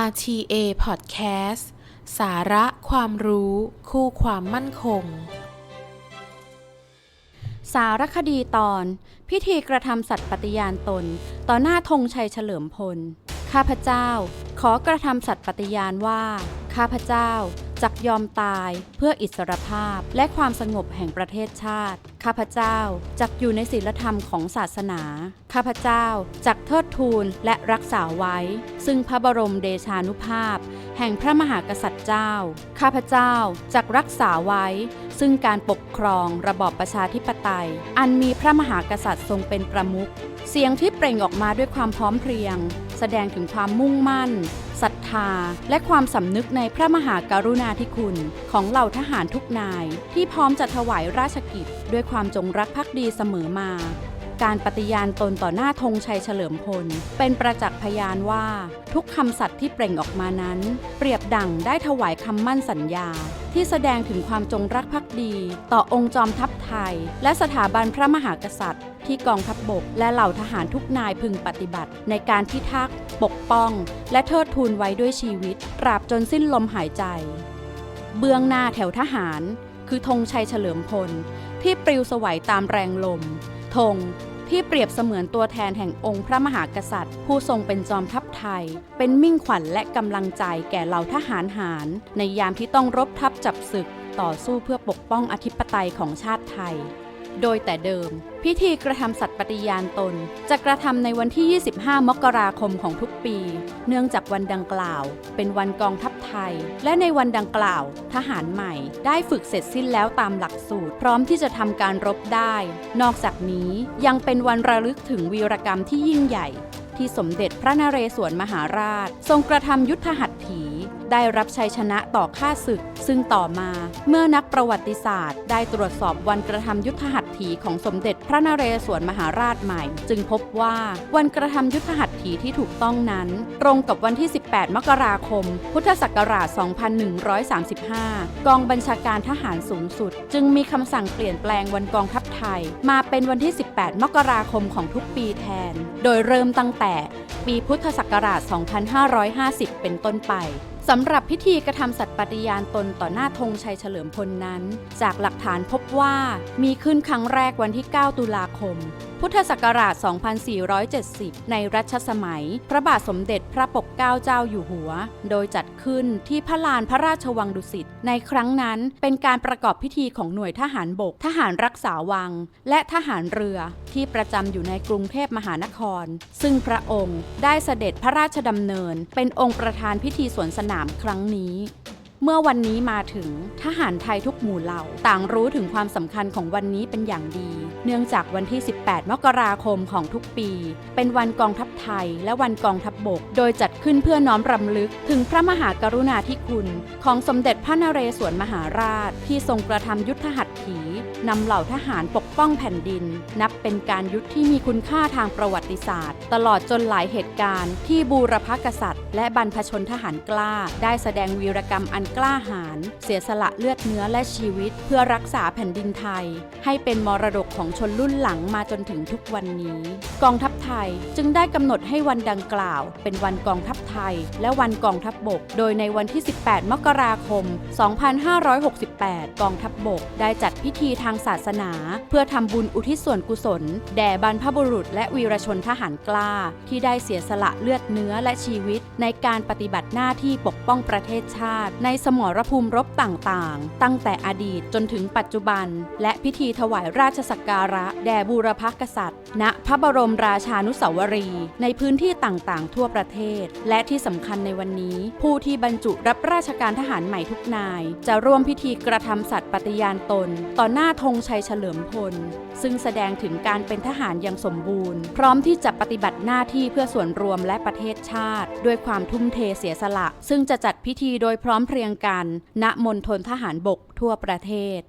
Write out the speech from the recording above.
RTA Podcast สาระความรู้คู่ความมั่นคง สารคดีตอน พิธีกระทำสัตย์ปฏิญาณตน ต่อหน้าธงชัยเฉลิมพล ข้าพเจ้า ขอกระทำสัตย์ปฏิญาณว่า ข้าพเจ้า จักยอมตายเพื่ออิสรภาพและความสงบแห่งประเทศชาติ ข้าพเจ้าจักอยู่ในศีลธรรมของศาสนา ข้าพเจ้าจักเทิดทูนและรักษาไว้ ซึ่งพระบรมเดชานุภาพ แห่งพระมหากษัตริย์เจ้า ข้าพเจ้าจักรักษาไว้ ซึ่งการปกครองระบอบประชาธิปไตย อันมีพระมหากษัตริย์ทรงเป็นประมุขเสียงที่เปล่งออกมาด้วยความพร้อมเพรียง แสดงถึงความมุ่งมั่น ศรัทธา และความสำนึกในพระมหากรุณาธิคุณ ของเหล่าทหารทุกนาย ที่พร้อมจะถวายราชกิจ ด้วยความจงรักภักดีเสมอมาการปฏิญาณตนต่อหน้าธงชัยเฉลิมพล เป็นประจักษ์พยานว่าทุกคำสัตย์ที่เปล่งออกมานั้น เปรียบดั่งได้ถวายคำมั่นสัญญา ที่แสดงถึงความจงรักภักดี ต่อองค์จอมทัพไทย และสถาบันพระมหากษัตริย์ ที่กองทัพบบก และเหล่าทหารทุกนายพึงปฏิบัติ ในการพิทักษ์ปกป้อง และเทิดทูนไว้ด้วยชีวิตตราบจนสิ้นลมหายใจ เบื้องหน้าแถวทหาร คือธงชัยเฉลิมพล ที่ปลิวสวัยตามแรงลมธงที่เปรียบเสมือนตัวแทนแห่งองค์พระมหากษัตริย์ ผู้ทรงเป็นจอมทัพไทย เป็นมิ่งขวัญและกำลังใจแก่เหล่าทหารหาร ในยามที่ต้องรบทัพจับศึกต่อสู้เพื่อปกป้องอธิปไตยของชาติไทย โดยแต่เดิม พิธีกระทำสัตย์ปฏิญาณตน จะกระทำในวันที่ 25 มกราคมของทุกปี เนื่องจากวันดังกล่าว เป็นวันกองทัพไทย และในวันดังกล่าว ทหารใหม่ ได้ฝึกเสร็จสิ้นแล้วตามหลักสูตร พร้อมที่จะทำการรบได้ นอกจากนี้ยังเป็นวันระลึกถึงวีรกรรมที่ยิ่งใหญ่ ที่สมเด็จพระนเรศวรมหาราช ทรงกระทำยุทธหัตถี ได้รับชัยชนะต่อข้าศึก ซึ่งต่อมาเมื่อนักประวัติศาสตร์ ได้ตรวจสอบวันกระทำยุทธหัตถีของสมเด็จพระนเรศวรมหาราชใหม่ จึงพบว่าวันกระทำยุทธหัตถีที่ถูกต้องนั้น ตรงกับวันที่ 18 มกราคม พุทธศักราช 2135 กองบัญชาการทหารสูงสุด จึงมีคำสั่งเปลี่ยนแปลงวันกองทัพไทย มาเป็นวันที่ 18 มกราคมของทุกปีแทน โดยเริ่มตั้งแต่ปีพุทธศักราช 2550 เป็นต้นไป สำหรับพิธีกระทำสัตย์ปฏิญาณตนต่อหน้าธงชัยเฉลิมพลนั้น จากหลักฐานพบว่ามีขึ้นครั้งแรกวันที่ 9 ตุลาคม พุทธศักราช 2470 ในรัชสมัย พระบาทสมเด็จพระปกเกล้าเจ้าอยู่หัว โดยจัดขึ้นที่พระลานพระราชวังดุสิต ในครั้งนั้นเป็นการประกอบพิธีของหน่วยทหารบก ทหารรักษาวัง และทหารเรือที่ประจำอยู่ในกรุงเทพมหานคร ซึ่งพระองค์ได้เสด็จพระราชดำเนิน เป็นองค์ประธานพิธีสวนสนามครั้งนี้ เมื่อวันนี้มาถึงทหารไทยทุกหมู่เหล่า ต่างรู้ถึงความสำคัญของวันนี้เป็นอย่างดี เนื่องจากวันที่ 18 มกราคมของทุกปี เป็นวันกองทัพไทยและวันกองทัพบบก โดยจัดขึ้นเพื่อน้อมรำลึกถึงพระมหากรุณาธิคุณ ของสมเด็จพระนเรศวรมหาราช ที่ทรงกระทำยุทธหัตถีนำเหล่าทหารปกป้องแผ่นดิน นับเป็นการยุทธที่มีคุณค่าทางประวัติศาสตร์ ตลอดจนหลายเหตุการณ์ ที่บูรพกษัตริย์ และบรรพชนทหารกล้า ได้แสดงวีรกรรมอันกล้าหาญเสียสละเลือดเนื้อและชีวิต เพื่อรักษาแผ่นดินไทย ให้เป็นมรดกของชนรุ่นหลังมาจนถึงทุกวันนี้ กองทัพไทยจึงได้กำหนดให้วันดังกล่าว เป็นวันกองทัพไทย และวันกองทัพบบก โดยในวันที่ 18 มกราคม 2568 กองทัพบบก ได้จัดพิธีทางศาสนา เพื่อทำบุญอุทิศส่วนกุศล แด่บรรพบุรุษ และวีรชนทหารกล้า ที่ได้เสียสละเลือดเนื้อและชีวิต ในการปฏิบัติหน้าที่ปกป้องประเทศชาติในสมรภูมิรบต่างๆ ตั้งแต่อดีตจนถึงปัจจุบัน และพิธีถวายราชสักการะ แด่บูรพกษัตริย์ ณพระบรมราชานุสาวรีย์ในพื้นที่ต่างๆ ทั่วประเทศ และที่สำคัญในวันนี้ ผู้ที่บรรจุรับราชการทหารใหม่ทุกนาย จะร่วมพิธีกระทำสัตย์ปฏิญาณตน ต่อหน้าธงชัยเฉลิมพล ซึ่งแสดงถึงการเป็นทหารอย่างสมบูรณ์ พร้อมที่จะปฏิบัติหน้าที่เพื่อส่วนรวมและประเทศชาติ ด้วยความทุ่มเทเสียสละ ซึ่งจะจัดพิธีโดยพร้อมเพรียงงกัน ณ มณฑลทหารบกทั่วประเทศ